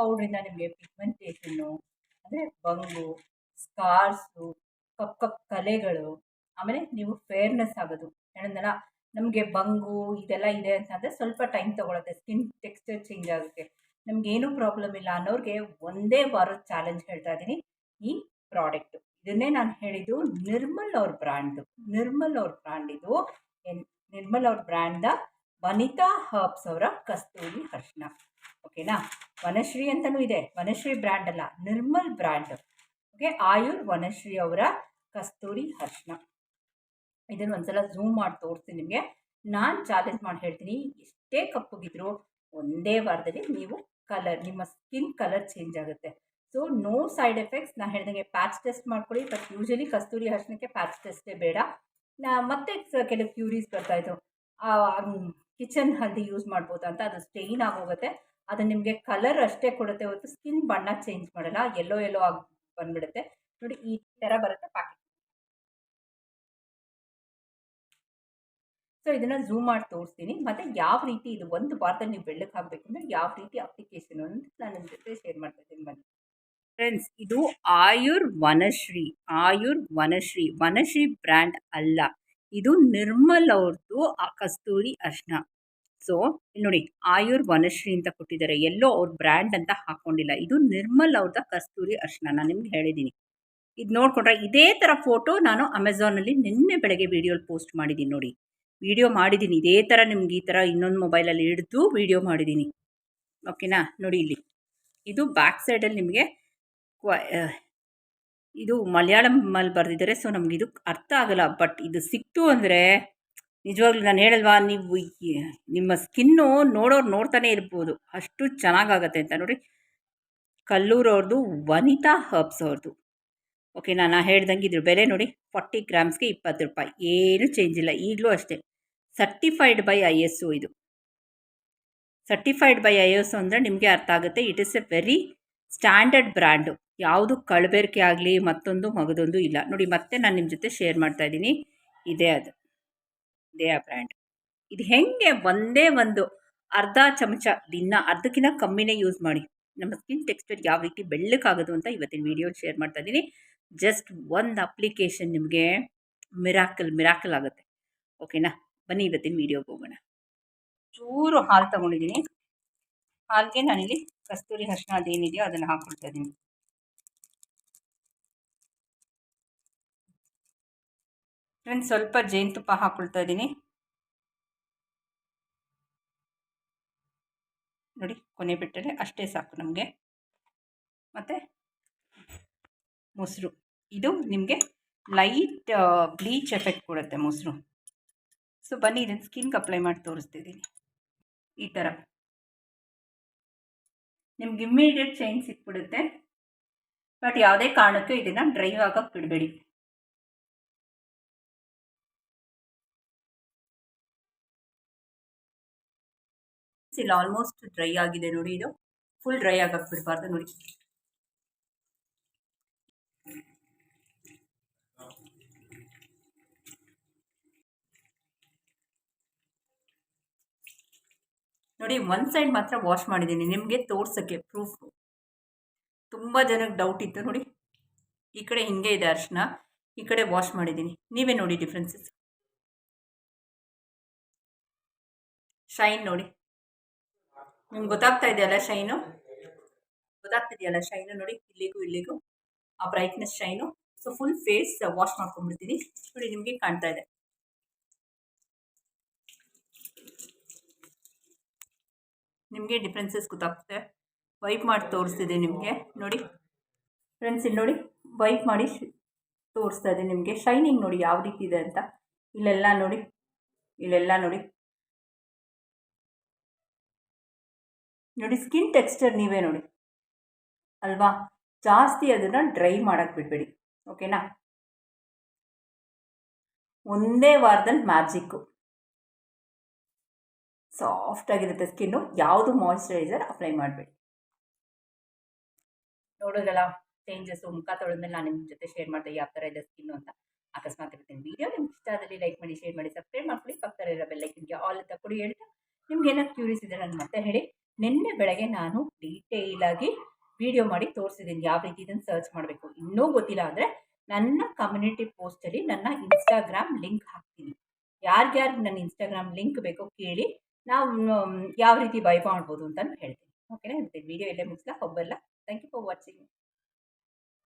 ಪೌಡ್ರಿಂದ ನಿಮಗೆ ಪಿಗ್ಮೆಂಟೇಷನ್ನು ಅಂದರೆ ಬಂಗು ಸ್ಕಾರ್ಸು cup cup ಕಲೆಗಳು, ಆಮೇಲೆ ನೀವು ಫೇರ್ನೆಸ್ ಆಗೋದು. ಹೇಳಿದ್ನಲ್ಲ ನಮಗೆ ಬಂಗು ಇದೆಲ್ಲ ಇದೆ ಅಂತಂದರೆ ಸ್ವಲ್ಪ ಟೈಮ್ ತೊಗೊಳುತ್ತೆ ಸ್ಕಿನ್ ಟೆಕ್ಸ್ಚರ್ ಚೇಂಜ್ ಆಗುತ್ತೆ. ನಮಗೇನೂ ಪ್ರಾಬ್ಲಮ್ ಇಲ್ಲ ಅನ್ನೋರಿಗೆ ಒಂದೇ ವಾರದ ಚಾಲೆಂಜ್ ಹೇಳ್ತಾ ಇದ್ದೀನಿ, ಈ ಪ್ರಾಡಕ್ಟು ಇದನ್ನೇ ನಾನು ಹೇಳಿದ್ದು ನಿರ್ಮಲ್ ಅವ್ರ ಬ್ರ್ಯಾಂಡು ನಿರ್ಮಲ್ ಅವ್ರ ಬ್ರ್ಯಾಂಡ್ ಇದು. ನಿರ್ಮಲ್ ಅವ್ರ ಬ್ರ್ಯಾಂಡ್ದ ವನಿತಾ ಹರ್ಬ್ಸ್ ಅವರ ಕಸ್ತೂರಿ ಅರ್ಶಿನ. ಓಕೆನಾ? ವನಶ್ರೀ ಅಂತಲೂ ಇದೆ. ವನಶ್ರೀ ಬ್ರ್ಯಾಂಡ್ ಅಲ್ಲ, ನಿರ್ಮಲ್ ಬ್ರ್ಯಾಂಡ್. ಓಕೆ, ಆಯುರ್ ವನಶ್ರೀ ಅವರ ಕಸ್ತೂರಿ ಹರ್ಷಣ ಇದನ್ನು ಒಂದ್ಸಲ ಝೂಮ್ ಮಾಡಿ ತೋರಿಸ್ತೀನಿ ನಿಮಗೆ. ನಾನು ಚಾಲೆಂಜ್ ಮಾಡಿ ಹೇಳ್ತೀನಿ, ಎಷ್ಟೇ ಕಪ್ಪಗಿದ್ರು ಒಂದೇ ವಾರದಲ್ಲಿ ನೀವು ಕಲರ್ ನಿಮ್ಮ ಸ್ಕಿನ್ ಕಲರ್ ಚೇಂಜ್ ಆಗುತ್ತೆ. ಸೊ ನೋ ಸೈಡ್ ಎಫೆಕ್ಟ್ಸ್ ನಾನು ಹೇಳ್ದಂಗೆ ಪ್ಯಾಚ್ ಟೆಸ್ಟ್ ಮಾಡ್ಕೊಳ್ಳಿ ಬಟ್ ಯೂಶಲಿ ಕಸ್ತೂರಿ ಅರ್ಶನಕ್ಕೆ ಪ್ಯಾಚ್ ಟೆಸ್ಟೇ ಬೇಡ. ನಾ ಮತ್ತೆ ಕೆಲವು ಕ್ಯೂರೀಸ್ ಬರ್ತಾಯಿದ್ರು ಕಿಚನ್ ಹಲ್ದಿ ಯೂಸ್ ಮಾಡ್ಬೋದು ಅಂತ, ಅದು ಸ್ಟೇನ್ ಆಗೋಗುತ್ತೆ. ಅದು ನಿಮಗೆ ಕಲರ್ ಅಷ್ಟೇ ಕೊಡುತ್ತೆ ಹೊತ್ತು ಸ್ಕಿನ್ ಬಣ್ಣ ಚೇಂಜ್ ಮಾಡಲ್ಲ ಎಲ್ಲೋ ಎಲ್ಲೋ ಆಗಿ ಬಂದ್ಬಿಡುತ್ತೆ. ನೋಡಿ ಈ ಥರ ಬರುತ್ತೆ ಪ್ಯಾಕೆಟ್ ಸೊ ಇದನ್ನು ಝೂಮ್ ಮಾಡಿ ತೋರಿಸ್ತೀನಿ. ಮತ್ತು ಯಾವ ರೀತಿ ಇದು ಒಂದು ವಾರದಲ್ಲಿ ನೀವು ಬೆಳ್ಳಕ್ಕೆ ಹಾಕಬೇಕು ಅಂದರೆ ಯಾವ ರೀತಿ ಅಪ್ಲಿಕೇಶನ್ ಅಂತ ನಾನು ನಿಮ್ಮ ಜೊತೆ ಶೇರ್ ಮಾಡ್ತಾ ಬನ್ನಿ. ಫ್ರೆಂಡ್ಸ್ ಇದು ಆಯುರ್ ವನಶ್ರೀ ಆಯುರ್ ವನಶ್ರೀ ವನಶ್ರೀ ಬ್ರ್ಯಾಂಡ್ ಅಲ್ಲ. ಇದು ನಿರ್ಮಲ್ ಅವ್ರದ್ದು ಕಸ್ತೂರಿ ಅರ್ಶಿನ. ಸೊ ನೋಡಿ, ಆಯುರ್ ವನಶ್ರೀ ಅಂತ ಕೊಟ್ಟಿದ್ದಾರೆ. ಎಲ್ಲೋ ಅವ್ರ ಬ್ರ್ಯಾಂಡ್ ಅಂತ ಹಾಕೊಂಡಿಲ್ಲ. ಇದು ನಿರ್ಮಲ್ ಅವ್ರದ ಕಸ್ತೂರಿ ಅರ್ಶನ. ನಾನು ನಿಮ್ಗೆ ಹೇಳಿದ್ದೀನಿ ಇದು ನೋಡ್ಕೊಂಡ್ರೆ ಇದೇ ಥರ ಫೋಟೋ ನಾನು ಅಮೆಝಾನಲ್ಲಿ ನಿನ್ನೆ ಬೆಳಗ್ಗೆ ವೀಡಿಯೋಲಿ ಪೋಸ್ಟ್ ಮಾಡಿದ್ದೀನಿ ನೋಡಿ. ವಿಡಿಯೋ ಮಾಡಿದ್ದೀನಿ ಇದೇ ಥರ ನಿಮ್ಗೆ ಈ ಥರ ಇನ್ನೊಂದು ಮೊಬೈಲಲ್ಲಿ ಹಿಡಿದು ವಿಡಿಯೋ ಮಾಡಿದ್ದೀನಿ ಓಕೆನಾ ನೋಡಿ ಇಲ್ಲಿ. ಇದು ಬ್ಯಾಕ್ ಸೈಡಲ್ಲಿ ನಿಮಗೆ ಇದು ಮಲಯಾಳಮಲ್ಲಿ ಬರೆದಿದ್ದಾರೆ. ಸೊ ನಮ್ಗೆ ಇದು ಅರ್ಥ ಆಗಲ್ಲ. ಬಟ್ ಇದು ಸಿಕ್ತು ಅಂದರೆ ನಿಜವಾಗ್ಲೂ ನಾನು ಹೇಳಲ್ವಾ, ನೀವು ನಿಮ್ಮ ಸ್ಕಿನ್ನು ನೋಡೋರು ನೋಡ್ತಾನೆ ಇರ್ಬೋದು. ಅಷ್ಟು ಚೆನ್ನಾಗಾಗತ್ತೆ ಅಂತ. ನೋಡಿ ಕಲ್ಲೂರವ್ರದ್ದು ವನಿತಾ ಹರ್ಬ್ಸ್ ಅವ್ರದ್ದು ಓಕೆ ನಾನು ಹೇಳ್ದಂಗೆ ಇದ್ರ. ಬೆಲೆ ನೋಡಿ, ಫಾರ್ಟಿ ಗ್ರಾಮ್ಸ್ಗೆ ಇಪ್ಪತ್ತು ರೂಪಾಯಿ. ಏನು ಚೇಂಜ್ ಇಲ್ಲ. ಈಗಲೂ ಅಷ್ಟೇ. ಸರ್ಟಿಫೈಡ್ ಬೈ ಐ ಎಸ್ ಇದು. ಸರ್ಟಿಫೈಡ್ ಬೈ ಐ ಎಸ್ ಅಂದರೆ ನಿಮಗೆ ಅರ್ಥ ಆಗುತ್ತೆ. It is a very standard brand ಯಾವುದು ಕಳಬೇರಿಕೆ ಆಗಲಿ, ಮತ್ತೊಂದು ಮಗದೊಂದು ಇಲ್ಲ. ನೋಡಿ, ಮತ್ತೆ ನಾನು ನಿಮ್ಮ ಜೊತೆ ಶೇರ್ ಮಾಡ್ತಾ ಇದ್ದೀನಿ. ಇದೇ ಅದು. ಇದೇ ಆ ಬ್ರ್ಯಾಂಡ್. ಇದು ಹೆಂಗೆ ಒಂದೇ ಒಂದು ಅರ್ಧ ಚಮಚ ದಿನ, ಅರ್ಧಕ್ಕಿಂತ ಕಮ್ಮಿನೇ ಯೂಸ್ ಮಾಡಿ. ನಮ್ಮ ಸ್ಕಿನ್ ಟೆಕ್ಸ್ಚರ್ ಯಾವ ರೀತಿ ಬೆಳ್ಳಕ್ಕಾಗೋದು ಅಂತ ಇವತ್ತಿನ ವೀಡಿಯೋ ಶೇರ್ ಮಾಡ್ತಾ ಇದ್ದೀನಿ. ಜಸ್ಟ್ ಒಂದು ಅಪ್ಲಿಕೇಶನ್ ನಿಮಗೆ ಮಿರಾಕಲ್ ಮಿರಾಕಲ್ ಆಗುತ್ತೆ. ಓಕೆನಾ ಬನ್ನಿ ಇವತ್ತಿನ ವಿಡಿಯೋಗೆ ಹೋಗೋಣ. ಚೂರು ಹಾಲು ತೊಗೊಂಡಿದ್ದೀನಿ. ಹಾಲಿಗೆ ನಾನಿಲ್ಲಿ ಕಸ್ತೂರಿ ಅದೇನಿದೆಯೋ ಅದನ್ನು ಹಾಕ್ಕೊಳ್ತಾ ಇದ್ದೀನಿ. ಫ್ರೆಂಡ್ಸ್ ಸ್ವಲ್ಪ ಜೇನುತುಪ್ಪ ಹಾಕ್ಕೊಳ್ತಾ ಇದ್ದೀನಿ. ನೋಡಿ, ಕೊನೆ ಬಿಟ್ಟರೆ ಅಷ್ಟೇ ಸಾಕು ನಮಗೆ. ಮತ್ತು ಮೊಸರು. ಇದು ನಿಮಗೆ ಲೈಟ್ ಬ್ಲೀಚ್ ಎಫೆಕ್ಟ್ ಕೊಡುತ್ತೆ ಮೊಸರು. ಸೊ, ಬನ್ನಿ ಇದನ್ನು ಸ್ಕಿನ್ಗೆ ಅಪ್ಲೈ ಮಾಡಿ ತೋರಿಸ್ತಿದ್ದೀನಿ. ಈ ಥರ ನಿಮ್ಗೆ ಇಮ್ಮಿಡಿಯೇಟ್ ಚೇಂಜ್ ಸಿಕ್ಬಿಡುತ್ತೆ. ಬಟ್ ಯಾವುದೇ ಕಾರಣಕ್ಕೂ ಇದನ್ನು ಡ್ರೈವ್ ಆಗೋಕ್ಕೆ ಬಿಡಬೇಡಿ. ಇಲ್ಲಿ ಆಲ್ಮೋಸ್ಟ್ ಡ್ರೈ ಆಗಿದೆ ನೋಡಿ ಇದು. ಫುಲ್ ಡ್ರೈ ಆಗಕ್ಕೆ ಬಿಡಬಾರ್ದು ನೋಡಿ. ನೋಡಿ ಒಂದು ಸೈಡ್ ಮಾತ್ರ ವಾಶ್ ಮಾಡಿದ್ದೀನಿ. ನಿಮಗೆ ತೋರ್ಸೋಕ್ಕೆ ಪ್ರೂಫ್ ತುಂಬ ಜನಕ್ಕೆ ಡೌಟ್ ಇತ್ತು ನೋಡಿ. ಈ ಕಡೆ ಹಿಂಗೆ ಇದೆ ಅರ್ಶನ. ಈ ಕಡೆ ವಾಶ್ ಮಾಡಿದ್ದೀನಿ. ನೀವೇ ನೋಡಿ ಡಿಫ್ರೆನ್ಸಸ್ ಶೈನ್ ನೋಡಿ. ನಿಮ್ಗೆ ಗೊತ್ತಾಗ್ತಾ ಇದೆಯಲ್ಲ ಶೈನು? ಗೊತ್ತಾಗ್ತಿದೆಯಲ್ಲ ಶೈನು ನೋಡಿ, ಇಲ್ಲಿಗೂ ಇಲ್ಲಿಗೂ, ಆ brightness shine. So full face wash ಮಾಡ್ಕೊಂಡ್ಬಿಡ್ತೀನಿ. ನೋಡಿ, ನಿಮಗೆ ಕಾಣ್ತಾ ಇದೆ. ನಿಮಗೆ ಡಿಫ್ರೆನ್ಸಸ್ ಗೊತ್ತಾಗ್ತದೆ. ವೈಪ್ ಮಾಡಿ ತೋರಿಸ್ತಿದೆ ನಿಮಗೆ. ನೋಡಿ ಫ್ರೆಂಡ್ಸ್ ಇಲ್ಲಿ ನೋಡಿ ವೈಪ್ ಮಾಡಿ ತೋರಿಸ್ತಾ ಇದೆ ನಿಮಗೆ. ಶೈನಿಂಗ್ ನೋಡಿ, ಯಾವ ರೀತಿ ಇದೆ ಅಂತ. ಇಲ್ಲೆಲ್ಲ ನೋಡಿ ಇಲ್ಲೆಲ್ಲ ನೋಡಿ. ನೋಡಿ ಸ್ಕಿನ್ ಟೆಕ್ಸ್ಚರ್ ನೀವೇ ನೋಡಿ. ಅಲ್ವಾ? ಜಾಸ್ತಿ ಅದನ್ನು ಡ್ರೈ ಮಾಡೋಕ್ಕೆ ಬಿಡಬೇಡಿ. ಓಕೆನಾ ಒಂದೇ ವಾರದಲ್ಲಿ ಮ್ಯಾಜಿಕ್ಕು ಸಾಫ್ಟ್ ಆಗಿರುತ್ತೆ ಸ್ಕಿನ್ನು ಯಾವುದು ಮಾಯಿಶ್ಚರೈಸರ್ ಅಪ್ಲೈ ಮಾಡಬೇಡಿ. ನೋಡೋದಲ್ಲ ಚೇಂಜಸ್ಸು ಮುಖ ತೊಳೆದ್ಮೇಲೆ ನಾನು ನಿಮ್ಮ ಜೊತೆ ಶೇರ್ ಮಾಡಿದೆ ಯಾವ ಥರ ಇದೆ ಸ್ಕಿನ್ನು ಅಂತ. ಅಕಸ್ಮಾತ್ ಇರ್ತೀನಿ. ವಿಡಿಯೋ ನಿಮ್ಗೆ ಇಷ್ಟ ಆದಲ್ಲಿ ಲೈಕ್ ಮಾಡಿ ಶೇರ್ ಮಾಡಿ ಸಬ್ಸ್ಕ್ರೈಬ್ ಮಾಡ್ಕೊಳ್ಳಿ. ಪಕ್ಕದಲ್ಲಿ ಇರೋ ಬೆಲ್ಲೈಕನ್ಗೆ ಆಲ್ ಅಂತ ಕೊಡಿ ಹೇಳ್ತಾ. ನಿಮ್ಗೆ ಏನೋ ಕ್ಯೂರಿಯಸ್ ಇದೆ ನಾನು ಮತ್ತೆ ಹೇಳಿ. ನಿನ್ನೆ ಬೆಳಗ್ಗೆ ನಾನು ಡೀಟೇಲ್ ಆಗಿ ವಿಡಿಯೋ ಮಾಡಿ ತೋರಿಸಿದ್ದೀನಿ. ಯಾವ ರೀತಿ ಇದನ್ನು ಸರ್ಚ್ ಮಾಡಬೇಕು? ಇನ್ನೂ ಗೊತ್ತಿಲ್ಲ ಅಂದರೆ ನನ್ನ ಕಮ್ಯುನಿಟಿ ಪೋಸ್ಟಲ್ಲಿ ನನ್ನ ಇನ್ಸ್ಟಾಗ್ರಾಮ್ ಲಿಂಕ್ ಹಾಕ್ತೀನಿ. ಯಾರ್ಯಾರಿಗೆ ನನ್ನ ಇನ್ಸ್ಟಾಗ್ರಾಮ್ ಲಿಂಕ್ ಬೇಕೋ ಕೇಳಿ ನಾವು ಯಾವ ರೀತಿ ಬೈ ಮಾಡ್ಬೋದು ಅಂತ ಹೇಳ್ತೀನಿ. ಓಕೆನಾ ವಿಡಿಯೋ ಎಲ್ಲೇ ಮುಗಿಸ್ಲಾ? ಒಬ್ಬಲ್ಲ ಥ್ಯಾಂಕ್ ಯು ಫಾರ್ ವಾಚಿಂಗ್